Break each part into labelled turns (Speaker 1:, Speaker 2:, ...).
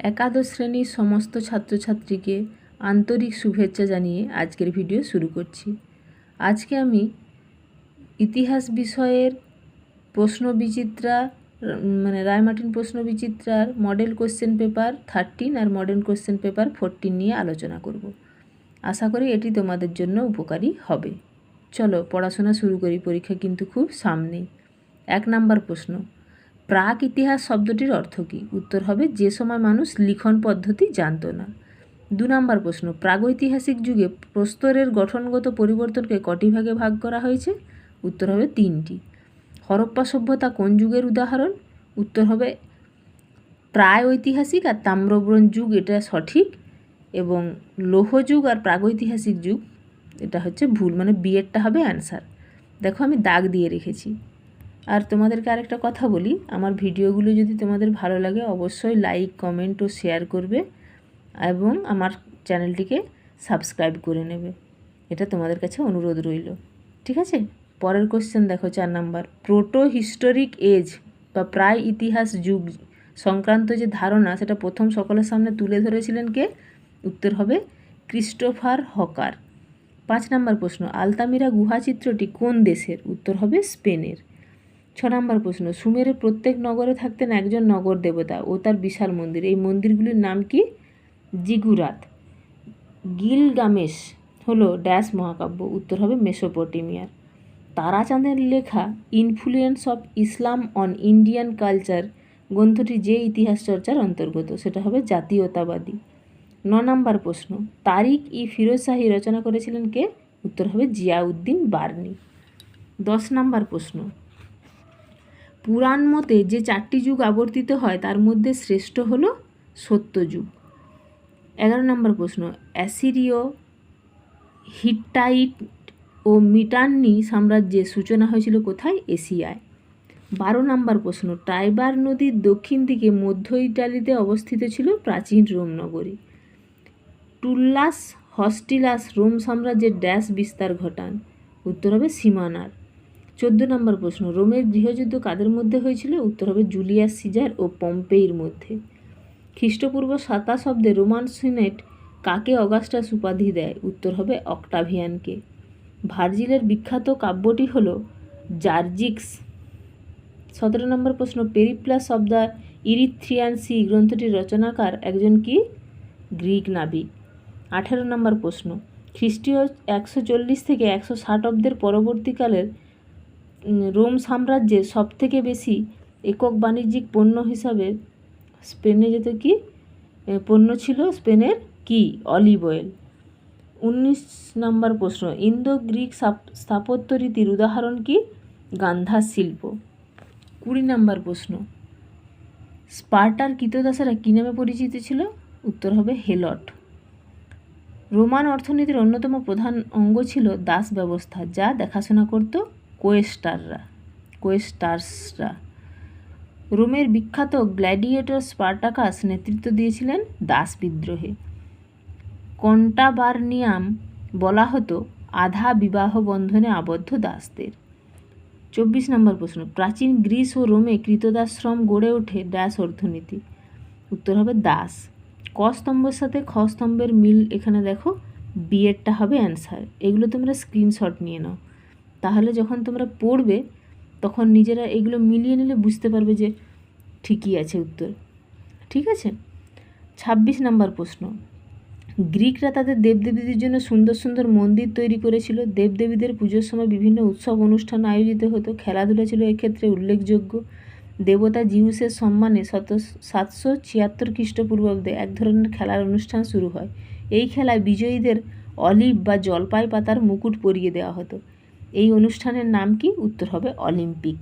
Speaker 1: একাদশ শ্রেণির সমস্ত ছাত্রছাত্রীকে আন্তরিক শুভেচ্ছা জানিয়ে আজকের ভিডিও শুরু করছি। আজকে আমি ইতিহাস বিষয়ের প্রশ্ন বিচিত্রা উম, মানে রায়মার্টিন প্রশ্ন বিচিত্রার মডেল কোশ্চেন পেপার থার্টিন আর মডেল কোশ্চেন পেপার ফোরটিন নিয়ে আলোচনা করব। আশা করি এটি তোমাদের জন্য উপকারী হবে। চলো পড়াশোনা শুরু করি পরীক্ষা কিন্তু খুব সামনে এক নাম্বার প্রশ্ন প্রাক ইতিহাস শব্দটির অর্থ কী? উত্তর হবে, যে সময় মানুষ লিখন পদ্ধতি জানতো না। দু নম্বর প্রশ্ন প্রাগৈতিহাসিক যুগে প্রস্তরের গঠনগত পরিবর্তনকে কটি ভাগে ভাগ করা হয়েছে? উত্তর হবে, তিনটি। হরপ্পা সভ্যতা কোন যুগের উদাহরণ? উত্তর হবে, প্রায় ঐতিহাসিক আর তাম্রব্রণ যুগ এটা সঠিক এবং লৌহ যুগ আর প্রাগৈতিহাসিক যুগ এটা হচ্ছে ভুল। মানে বিয়েরটা হবে অ্যান্সার দেখো আমি দাগ দিয়ে রেখেছি। আর তোমাদেরকে আরেকটা কথা বলি, আমার ভিডিওগুলো যদি তোমাদের ভালো লাগে অবশ্যই লাইক কমেন্ট ও শেয়ার করবে এবং আমার চ্যানেলটিকে সাবস্ক্রাইব করে নেবে। এটা তোমাদের কাছে অনুরোধ রইল। ঠিক আছে? পরের কোশ্চেন দেখো চার নাম্বার। প্রোটো হিস্টোরিক এজ বা প্রায় ইতিহাস যুগ সংক্রান্ত যে ধারণা, সেটা প্রথম সকলের সামনে তুলে ধরেছিলেন কে? উত্তর হবে ক্রিস্টোফার হকার। পাঁচ নাম্বার প্রশ্ন, আলতামিরা গুহা চিত্রটি কোন দেশের? উত্তর হবে স্পেনের। ছ নম্বর প্রশ্ন সুমেরের প্রত্যেক নগরে থাকতেন একজন নগর দেবতা ও তার বিশাল মন্দির। এই মন্দিরগুলির নাম কি? জিগুরাত। গিলগামেশ হলো ড্যাশ মহাকাব্য, উত্তর হবে মেসোপটেমিয়ার। তারাচাঁদের লেখা, influence of Islam on Indian culture গ্রন্থটি যে ইতিহাস চর্চার অন্তর্গত, সেটা হবে জাতীয়তাবাদী। ন নম্বর প্রশ্ন, তারিক ই ফিরোজ শাহী রচনা করেছিলেন কে? উত্তর হবে জিয়াউদ্দিন বার্নি। দশ নম্বর প্রশ্ন পুরাণ মতে যে চারটি যুগ আবর্তিত হয়, তার মধ্যে শ্রেষ্ঠ হলো সত্যযুগ এগারো নম্বর প্রশ্ন, অ্যাসিরীয়, হিট্টাইট ও মিটান্নি সাম্রাজ্যের সূচনা হয়েছিল কোথায়? এশিয়ায়। বারো নম্বর প্রশ্ন, টাইবার নদীর দক্ষিণ দিকে মধ্য ইটালিতে অবস্থিত ছিল প্রাচীন রোম নগরী। টুল্লাস হস্টিলাস রোম সাম্রাজ্যের ড্যাশ বিস্তার ঘটান। উত্তর হবে সীমানার। চোদ্দ নম্বর প্রশ্ন, রোমের গৃহযুদ্ধ কাদের মধ্যে হয়েছিল? উত্তর হবে জুলিয়াস সিজার ও পম্পেইর মধ্যে। খ্রিস্টপূর্ব সাতাশ শব্দে রোমান সিনেট কাকে অগাস্টাস উপাধি দেয়? উত্তর হবে অক্টাভিয়ানকে। ভার্জিলের বিখ্যাত কাব্যটি হল জার্জিক্স। সতেরো নম্বর প্রশ্ন, Periplus of the Erythraean Sea গ্রন্থটির রচনাকার একজন কি? গ্রিক নাবিক। আঠেরো নম্বর প্রশ্ন, খ্রিস্টীয় একশো চল্লিশ থেকে একশো ষাট অব্দের পরবর্তীকালের রোম সাম্রাজ্যের সবথেকে বেশি একক বাণিজ্যিক পণ্য হিসাবে স্পেনে যেত কি? পণ্য ছিল স্পেনের কি? Olive oil. উনিশ নম্বর প্রশ্ন ইন্দো গ্রিক স্থাপত্য রীতির উদাহরণ কি? গান্ধার শিল্প। কুড়ি নম্বর প্রশ্ন, স্পার্টার কৃতদাসেরা কী নামে পরিচিত ছিল? উত্তর হবে হেলট। রোমান অর্থনীতির অন্যতম প্রধান অঙ্গ ছিল দাস ব্যবস্থা, যা দেখাশোনা করত কোয়েস্টাররা, কোয়েস্টার্সরা। রোমের বিখ্যাত গ্ল্যাডিয়েটর স্পার্টাকাস নেতৃত্ব দিয়েছিলেন দাস বিদ্রোহে। কন্টাবার্নিয়াম বলা হতো আধা বিবাহ বন্ধনে আবদ্ধ দাসদের। চব্বিশ নম্বর প্রশ্ন, প্রাচীন গ্রিস ও রোমে কৃতদাশ্রম গড়ে ওঠে ড্যাশ অর্থনীতি। উত্তর হবে দাস। ক স্তম্ভের সাথে খ স্তম্ভের মিল এখানে দেখো বিয়েরটা হবে অ্যান্সার এগুলো তোমরা স্ক্রিনশট নিয়ে নাও। তাহলে যখন তোমরা পড়বে, তখন নিজেরা এগুলো মিলিয়ে নিলে বুঝতে পারবে যে ঠিকই আছে উত্তর। ঠিক আছে? ছাব্বিশ নম্বর প্রশ্ন। গ্রিকরা তাদের দেবদেবীদের জন্য সুন্দর সুন্দর মন্দির তৈরি করেছিল। দেবদেবীদের পুজোর সময় বিভিন্ন উৎসব অনুষ্ঠান আয়োজিত হতো। খেলাধুলা ছিল এক্ষেত্রে উল্লেখযোগ্য। দেবতা জিউসের সম্মানে শত, সাতশো ছিয়াত্তর খ্রিস্টপূর্বাব্দে এক ধরনের খেলার অনুষ্ঠান শুরু হয়। এই খেলায় বিজয়ীদের অলিভ বা জলপাই পাতার মুকুট পরিয়ে দেওয়া হতো। এই অনুষ্ঠানের নাম কি? উত্তর হবে অলিম্পিক।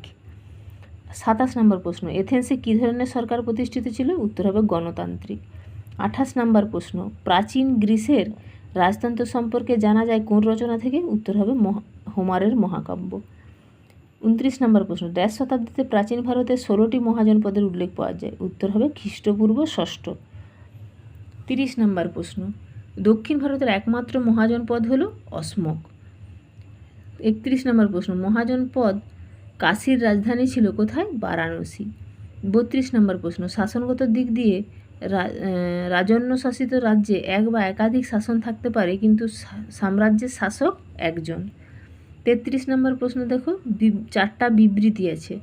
Speaker 1: সাতাশ নম্বর প্রশ্ন, এথেন্সে কী ধরনের সরকার প্রতিষ্ঠিত ছিল? উত্তর হবে গণতান্ত্রিক। আঠাশ নম্বর প্রশ্ন, প্রাচীন গ্রিসের রাজতন্ত্র সম্পর্কে জানা যায় কোন রচনা থেকে? উত্তর হবে হোমারের মহাকাব্য। উনত্রিশ নম্বর প্রশ্ন ড্যাশ শতাব্দীতে প্রাচীন ভারতে ষোলোটি মহাজনপদের উল্লেখ পাওয়া যায়। উত্তর হবে খ্রিস্টপূর্ব ষষ্ঠ। তিরিশ নম্বর প্রশ্ন, দক্ষিণ ভারতের একমাত্র মহাজনপদ হল অসমক একত্রিশ নম্বর প্রশ্ন মহাজনপদ কাশীর রাজধানী ছিল কোথায়? বারাণসী। বত্রিশ নম্বর প্রশ্ন, শাসনগত দিক দিয়ে রাজন্য শাসিত রাজ্যে এক বা একাধিক শাসন থাকতে পারে, কিন্তু সাম্রাজ্যের শাসক একজন। তেত্রিশ নম্বর প্রশ্ন দেখো চারটা বিবৃতি আছে।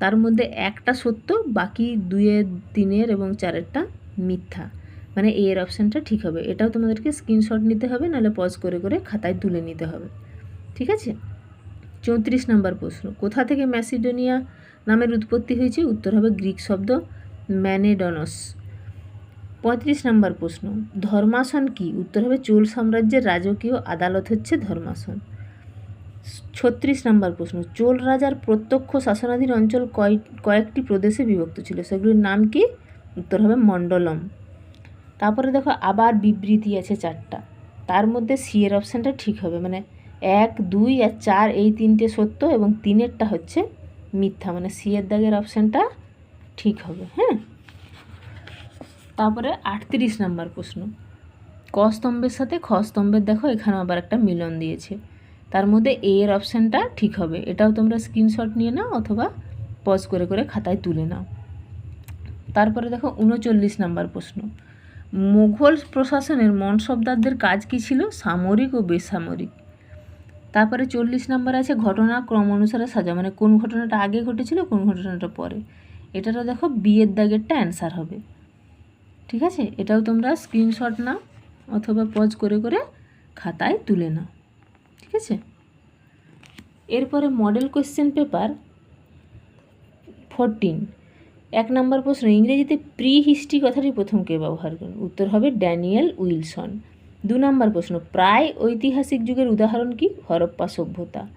Speaker 1: তার মধ্যে একটা সত্য, বাকি দুয়ের তিনের এবং চারেরটা মিথ্যা। মানে এর অপশানটা ঠিক হবে। এটাও তোমাদেরকে স্ক্রিনশট নিতে হবে, নাহলে পজ করে করে খাতায় তুলে নিতে হবে। ঠিক আছে? চৌত্রিশ নম্বর প্রশ্ন। কোথা থেকে ম্যাসিডোনিয়া নামের উৎপত্তি হয়েছে? উত্তর হবে গ্রিক শব্দ ম্যানেডনস। পঁয়ত্রিশ নম্বর প্রশ্ন। ধর্মাসন কি? উত্তর হবে চোল সাম্রাজ্যের রাজকীয় আদালত হচ্ছে ধর্মাসন। ছত্রিশ নম্বর প্রশ্ন। চোল রাজার প্রত্যক্ষ শাসনাধীন অঞ্চল কয়, কয়েকটি প্রদেশে বিভক্ত ছিল? সেগুলির নাম কি? উত্তর হবে মণ্ডলম। তারপরে দেখো আবার বিবৃতি আছে চারটা। তার মধ্যে সি এর অপশানটা ঠিক হবে। মানে এক, দুই আর চার, এই তিনটে সত্য এবং তিনেরটা হচ্ছে মিথ্যা। মানে সি এর দাগের অপশানটা ঠিক হবে হ্যাঁ? তারপরে আটত্রিশ নাম্বার প্রশ্ন। ক স্তম্ভের সাথে খ স্তম্ভের দেখো এখানে আবার একটা মিলন দিয়েছে। তার মধ্যে এ এর অপশানটা ঠিক হবে। এটাও তোমরা স্ক্রিনশট নিয়ে নাও অথবা পজ করে করে খাতায় তুলে নাও। তারপরে দেখো উনচল্লিশ নাম্বার প্রশ্ন। মুঘল প্রশাসনের মনসবদারদের কাজ কী ছিল? সামরিক ও বেসামরিক। তারপরে চল্লিশ নাম্বার আছে ঘটনা ক্রম অনুসারে সাজা মানে কোন ঘটনাটা আগে ঘটেছিল, কোন ঘটনাটা পরে। এটারও দেখো বিয়ের দাগেরটা অ্যান্সার হবে। ঠিক আছে? এটাও তোমরা স্ক্রিনশট নাও অথবা পজ করে করে খাতায় তুলে নাও। ঠিক আছে? এরপরে মডেল কোশ্চেন পেপার ফোরটিন এক নম্বর প্রশ্ন, ইংরেজিতে প্রি হিস্ট্রি কথাটি প্রথম কে ব্যবহার করেন? উত্তর হবে ড্যানিয়েল উইলসন। দু নম্বর প্রশ্ন, প্রায় ঐতিহাসিক যুগের উদাহরণ কি? হরপ্পা সভ্যতা।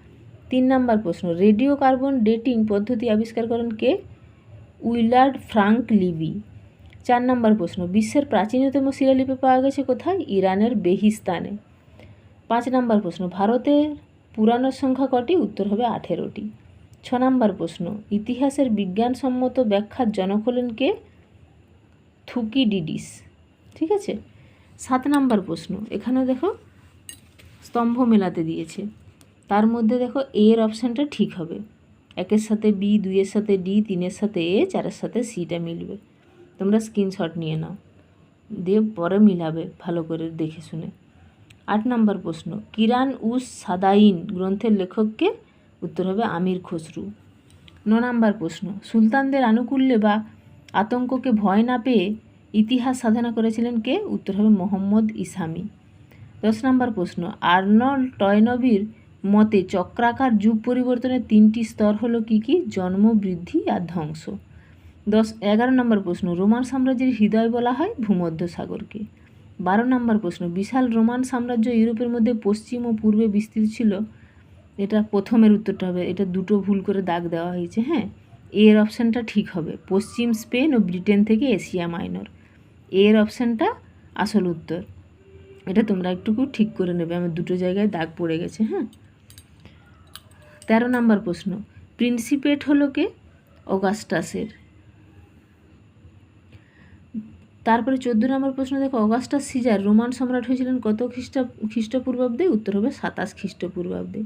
Speaker 1: তিন নম্বর প্রশ্ন, রেডিও কার্বন ডেটিং পদ্ধতি আবিষ্কার করেন কে? উইলার্ড ফ্রাঙ্ক লিবি। চার নম্বর প্রশ্ন, বিশ্বের প্রাচীনতম শিলালিপি পাওয়া গেছে কোথায়? ইরানের বেহিস্তানে। পাঁচ নম্বর প্রশ্ন, ভারতের পুরাণের সংখ্যা কটি? উত্তর হবে আঠেরোটি। ছ নম্বর প্রশ্ন, ইতিহাসের বিজ্ঞানসম্মত ব্যাখ্যার জনক হলেন কে? থুকি থুকিডিডিস। ঠিক আছে? সাত নম্বর প্রশ্ন। এখানে দেখো স্তম্ভ মেলাতে দিয়েছে। তার মধ্যে দেখো এর অপশানটা ঠিক হবে। একের সাথে বি দুইয়ের সাথে ডি তিনের সাথে এ চারের সাথে সিটা মিলবে। তোমরা স্ক্রিনশট নিয়ে নাও। দিয়ে পরে মিলাবে ভালো করে দেখে শুনে। আট নম্বর প্রশ্ন। কিরান উস সাদাইন গ্রন্থের লেখককে উত্তর হবে আমির খসরু। ন নম্বর প্রশ্ন। সুলতানদের আনুকূল্যে বা আতঙ্ককে ভয় না পেয়ে ইতিহাস সাধনা করেছিলেন কে? উত্তর হবে মোহাম্মদ ইসামি দশ নম্বর প্রশ্ন, আর্নল্ড টয়নবির মতে চক্রাকার যুগ পরিবর্তনের তিনটি স্তর হলো কি কি? জন্ম, বৃদ্ধি আর ধ্বংস। দশ, এগারো নম্বর প্রশ্ন, রোমান সাম্রাজ্যের হৃদয় বলা হয় ভূমধ্য সাগরকে। বারো নম্বর প্রশ্ন, বিশাল রোমান সাম্রাজ্য ইউরোপের মধ্যে পশ্চিম ও পূর্বে বিস্তৃত ছিল? এটা প্রথমের উত্তরটা হবে, এটা দুটো ভুল করে দাগ দেওয়া হয়েছে হ্যাঁ? এর অপশানটা ঠিক হবে, পশ্চিম স্পেন ও ব্রিটেন থেকে এশিয়া মাইনর। এর অপশানটা আসল উত্তর। এটা তোমরা একটুকু ঠিক করে নেবে, আমার দুটো জায়গায় দাগ পড়ে গেছে হ্যাঁ? তেরো নম্বর প্রশ্ন, প্রিন্সিপেট হলো কে? অগাস্টাসের। তারপরে চোদ্দ নম্বর প্রশ্ন, দেখো, অগাস্টাস সিজার, রোমান সম্রাট হয়েছিলেন কত খ্রিস্টা খ্রিস্টপূর্বাব্দে? উত্তর হবে সাতাশ খ্রিস্টপূর্বাব্দে।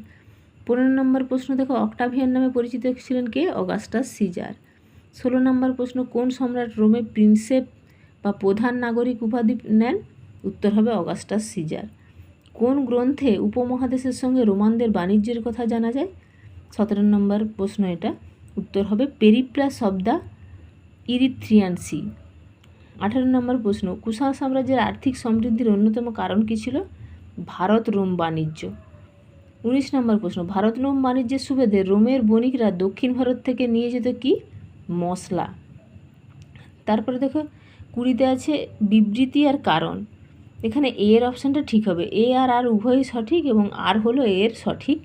Speaker 1: পনেরো নম্বর প্রশ্ন, দেখো, অক্টাভিয়ান নামে পরিচিত ছিলেন কে? Augustus caesar. ষোলো নম্বর প্রশ্ন, কোন সম্রাট রোমে প্রিন্সেপ বা প্রধান নাগরিক উপাধি নেন, উত্তর হবে অগাস্টাস সিজার। কোন গ্রন্থে উপমহাদেশের সঙ্গে রোমানদের বাণিজ্যের কথা জানা যায়? সতেরো নম্বর প্রশ্ন এটা। উত্তর হবে Periplus of the Erythraean Sea. আঠারো নম্বর প্রশ্ন কুষাণ সাম্রাজ্যের আর্থিক সমৃদ্ধির অন্যতম কারণ কী ছিল? ভারত রোম বাণিজ্য। উনিশ নম্বর প্রশ্ন, ভারত রোম বাণিজ্যের সুবেদে রোমের বণিকরা দক্ষিণ ভারত থেকে নিয়ে যেত কি? মশলা তারপরে দেখো কুড়িতে আছে বিবৃতি আর কারণ। এখানে এর অপশানটা ঠিক হবে। এ আর আর উভয়ই সঠিক এবং আর হলো এর সঠিক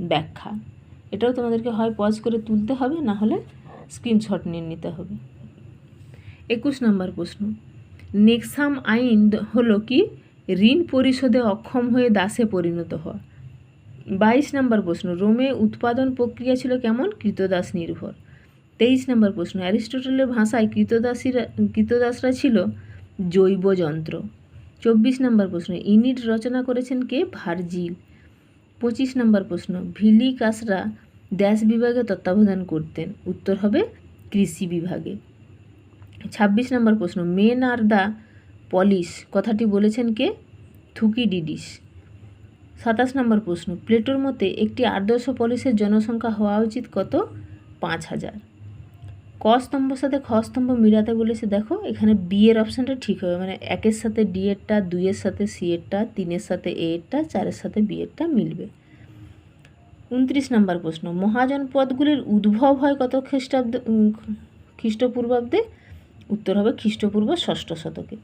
Speaker 1: ব্যাখ্যা। এটাও তোমাদেরকে হয় পজ করে তুলতে হবে, না হলে স্ক্রিনশট নিয়ে নিতে হবে। একুশ নম্বর প্রশ্ন। নেক্সাম আইন হলো কি? ঋণ পরিশোধে অক্ষম হয়ে দাসে পরিণত হওয়া। বাইশ নম্বর প্রশ্ন। রোমে উৎপাদন প্রক্রিয়া ছিল কেমন? কৃতদাস নির্ভর। তেইশ নম্বর প্রশ্ন, অ্যারিস্টোটলের ভাষায় কৃতদাসীরা, কৃতদাসরা ছিল জৈব যন্ত্র চব্বিশ নম্বর প্রশ্ন, ইনিট রচনা করেছেন কে? ভার্জিল পঁচিশ নম্বর প্রশ্ন, ভিলিকাসরা ড্যাশ বিভাগে তত্ত্বাবধান করতেন। উত্তর হবে কৃষি বিভাগে। ছাব্বিশ নম্বর প্রশ্ন মেন আর দ্য পলিশ, কথাটি বলেছেন কে? থুকি থুকিডিডিস। সাতাশ নম্বর প্রশ্ন, প্লেটোর মতে একটি আদর্শ পলিশের জনসংখ্যা হওয়া উচিত কত? পাঁচ হাজার। ক স্তম্ভর সাথে খ স্তম্ভ মিলাতে বলেছে, দেখো, এখানে বি এর অপশানটা ঠিক হবে মানে একের সাথে ডি এরটা দুইয়ের সাথে সি এরটা তিনের সাথে এ এরটা চারের সাথে বি এরটা মিলবে। উনত্রিশ নম্বর প্রশ্ন, মহাজন পদগুলির উদ্ভব হয় কত খ্রিস্টাব্দ খ্রিস্টপূর্বাব্দে? উত্তর হবে খ্রিস্টপূর্ব ষষ্ঠ শতকে।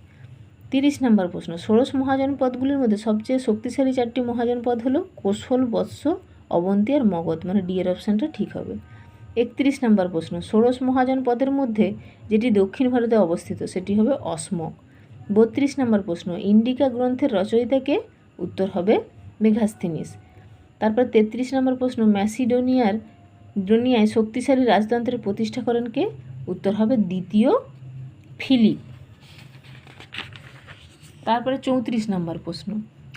Speaker 1: তিরিশ নম্বর প্রশ্ন, ষোড়শ মহাজন পদগুলির মধ্যে সবচেয়ে শক্তিশালী চারটি মহাজন পদ হলো কোশল, বৎস, অবন্তী আর মগধ মানে ডি এর অপশানটা ঠিক হবে। একত্রিশ নম্বর প্রশ্ন, ষোড়শ মহাজন পদের মধ্যে যেটি দক্ষিণ ভারতে অবস্থিত, সেটি হবে অসমক বত্রিশ নম্বর প্রশ্ন, ইন্ডিকা গ্রন্থের রচয়িতাকে উত্তর হবে মেঘাস্থিনিস তারপর তেত্রিশ নম্বর প্রশ্ন, ম্যাসিডোনিয়ার, ডোনিয়ায় শক্তিশালী রাজতন্ত্রের প্রতিষ্ঠা করেন কে? উত্তর হবে দ্বিতীয় ফিলিপ। তারপরে চৌত্রিশ নম্বর প্রশ্ন,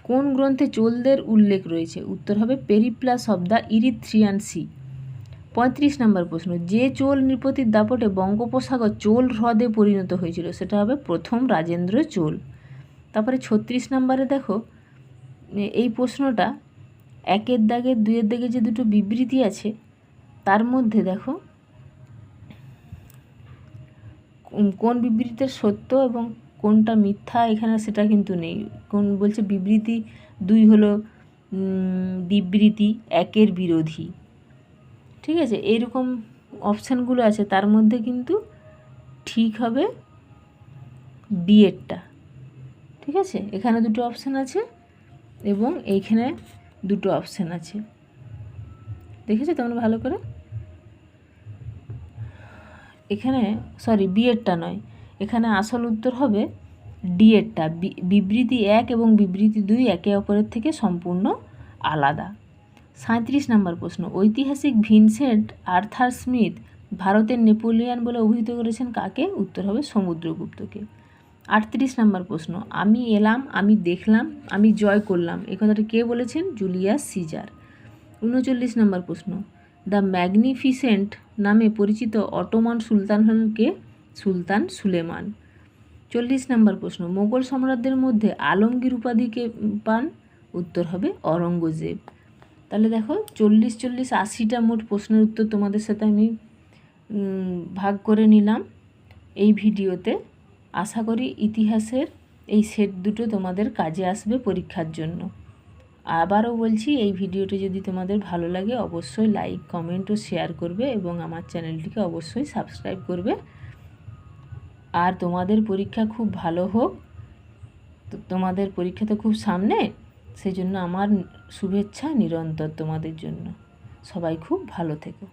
Speaker 1: কোন গ্রন্থে চোলদের উল্লেখ রয়েছে? উত্তর হবে Periplus of the Erythraean Sea. পঁয়ত্রিশ নম্বর প্রশ্ন, যে চোল নৃপতির দাপটে বঙ্গোপসাগর চোল হ্রদে পরিণত হয়েছিল, সেটা হবে প্রথম রাজেন্দ্র চোল। তারপরে ছত্রিশ নম্বরে দেখো এই প্রশ্নটা একের দাগের দুইয়ের দাগে যে দুটো বিবৃতি আছে, তার মধ্যে দেখো, কোন- কোন বিবৃতিটা সত্য এবং কোনটা মিথ্যা, এখানে সেটা কিন্তু নেই। কোন বলছে বিবৃতি, দুই হলো বিবৃতি একের বিরোধী। ঠিক আছে এইরকম অপশানগুলো আছে, তার মধ্যে কিন্তু ঠিক হবে বিএডটা ঠিক আছে? এখানে দুটো অপশান আছে এবং এইখানে দুটো অপশান আছে। দেখেছ তোমরা ভালো করে? এখানে সরি বিএডটা নয়। এখানে আসল উত্তর হবে ডিএডটা বিবৃতি এক এবং বিবৃতি দুই একে অপরের থেকে সম্পূর্ণ আলাদা। সাঁত্রিশ নম্বর প্রশ্ন, ঐতিহাসিক ভিনসেন্ট আর্থার স্মিথ ভারতের নেপোলিয়ান বলে অভিহিত করেছেন কাকে? উত্তর হবে সমুদ্রগুপ্তকে। আটত্রিশ নম্বর প্রশ্ন, আমি এলাম, আমি দেখলাম, আমি জয় করলাম এই কথাটা কে বলেছেন? Julius Caesar. উনচল্লিশ নম্বর প্রশ্ন, দ্য ম্যাগনিফিসেন্ট নামে পরিচিত অটোমান সুলতান হলেন কে? সুলতান সুলেমান। চল্লিশ নম্বর প্রশ্ন, মোগল সম্রাটদের মধ্যে আলমগীর উপাধিকে পান? উত্তর হবে অরঙ্গজেব তাহলে দেখো চল্লিশ চল্লিশ আশিটা মোট প্রশ্নের উত্তর তোমাদের সাথে আমি ভাগ করে নিলাম এই ভিডিওতে। আশা করি ইতিহাসের এই সেট দুটো তোমাদের কাজে আসবে পরীক্ষার জন্য। আবারও বলছি, এই ভিডিওটি যদি তোমাদের ভালো লাগে অবশ্যই লাইক, কমেন্ট ও শেয়ার করবে এবং আমার চ্যানেলটিকে অবশ্যই সাবস্ক্রাইব করবে। আর তোমাদের পরীক্ষা খুব ভালো হোক। তোমাদের পরীক্ষা তো খুব সামনে। সেই জন্য আমার শুভেচ্ছা নিরন্তর তোমাদের জন্য। সবাই খুব ভালো থেকো।